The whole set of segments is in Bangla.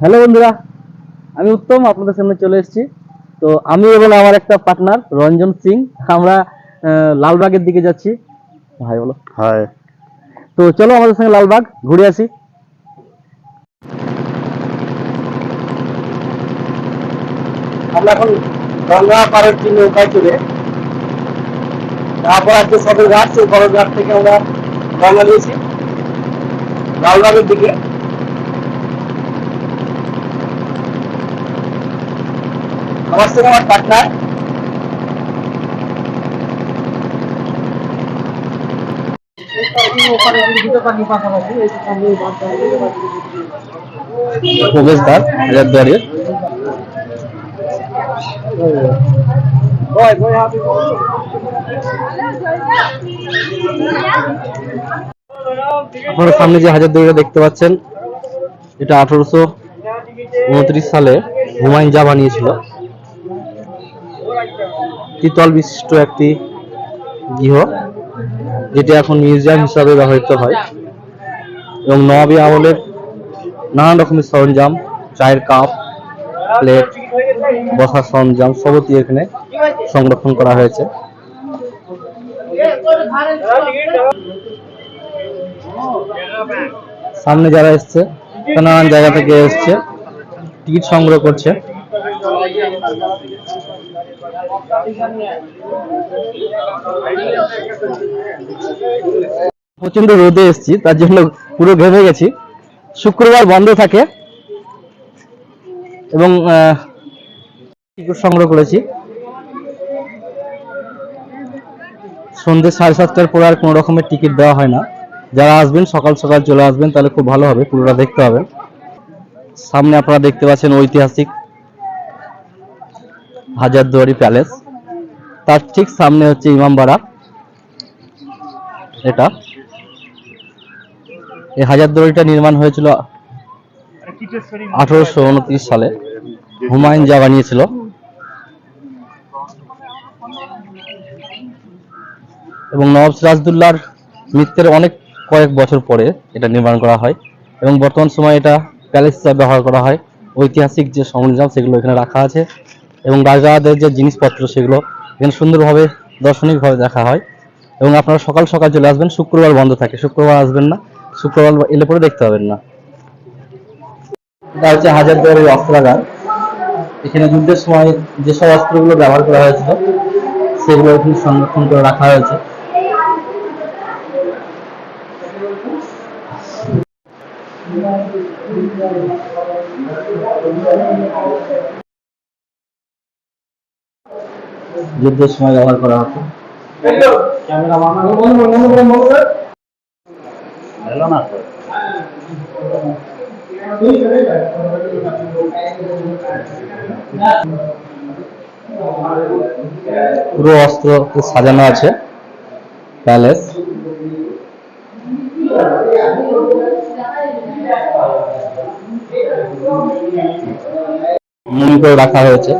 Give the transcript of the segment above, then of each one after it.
হ্যালো বন্ধুরা আমি উত্তম আপনাদের সামনে চলে এসেছি। তো আমি এবং আমার একটা পার্টনার রঞ্জন সিং আমরা লালবাগের দিকে যাচ্ছি। ভাই বলো। হাই তো চলো আমাদের সঙ্গে লালবাগ ঘুরে আসি। আমরা এখন গঙ্গা পাড়ের যে নৌকায় চলে তারপর আছে সদর ঘাট সেই সদর ঘাট থেকে আমরা রওনা নিয়েছি লালবাগের দিকে সঙ্গে আমার প্রবেশদ্বার হাজারদুয়ারির আপনারা সামনে যে হাজারদুয়ারিটা দেখতে পাচ্ছেন এটা আঠারোশো উনত্রিশ সালে হুমায়ুন যা বানিয়েছিল দ্বিতল বিশিষ্ট একটি গৃহ, যেটি এখন মিউজিয়াম হিসাবে ব্যবহৃত হয়। এবং নবাবী আমলের নানান রকমের সরঞ্জাম, চায়ের কাপ, প্লেট, বসার সরঞ্জাম, সবই এখানে সংরক্ষণ করা হয়েছে। সামনে যারা এসছে নানান জায়গা থেকে এসছে, টিকিট সংগ্রহ করছে। প্রচণ্ড রোদে এসেছি, তার জন্য পুরো ঘেমে গেছি। শুক্রবার বন্ধ থাকে এবং টিকিট সংগ্রহ করেছি। সন্ধ্যে সাড়ে সাতটার পর আর কোনো রকমের টিকিট দেওয়া হয় না। যারা আসবেন, সকাল সকাল চলে আসবেন, তাহলে খুব ভালো হবে, পুরোটা দেখতে হবে। সামনে আপনারা দেখতে পাচ্ছেন ঐতিহাসিক হাজারদুয়ারি প্যালেস। তার ঠিক সামনে হচ্ছে ইমামবাড়া এটা। এই হাজারদুয়ারিটা নির্মাণ হয়েছিল আঠারোশো উনত্রিশ সালে। হুমায়ুন যা বানিয়েছিল। এবং নবাব সিরাজদুল্লাহর মৃত্যুর অনেক কয়েক বছর পরে এটা নির্মাণ করা হয়। এবং বর্তমান সময়ে এটা প্যালেস হিসাবে ব্যবহার করা হয়। ঐতিহাসিক যে সরঞ্জাম সেগুলো এখানে রাখা আছে। এবং রাজাদের যে জিনিসপত্র, সেগুলো এখানে সুন্দরভাবে দর্শনিকভাবে দেখা হয় এবং আপনারা সকাল সকাল চলে আসবেন, শুক্রবার বন্ধ থাকে। শুক্রবার আসবেন না, শুক্রবার এলে পরে দেখতে পাবেন না। এটা হচ্ছে হাজারদুয়ারির অস্ত্রাগার। এখানে যুদ্ধের সময় যেসব অস্ত্রগুলো ব্যবহার করা হয়েছিল, সেগুলো এখানে সংরক্ষণ করে রাখা হয়েছে। যুদ্ধের সময় ব্যবহার করা হতো। পুরো অস্ত্র সাজানো আছে প্যালেস। মনে করে রাখা হয়েছে।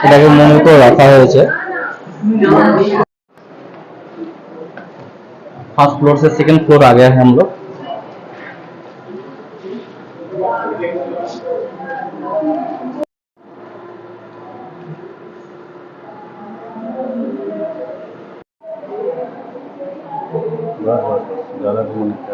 এটাকে মনে করে রাখা হয়েছে फर्स्ट फ्लोर से सेकंड फ्लोर आ गया है हम लोग ज़्यादा घूमने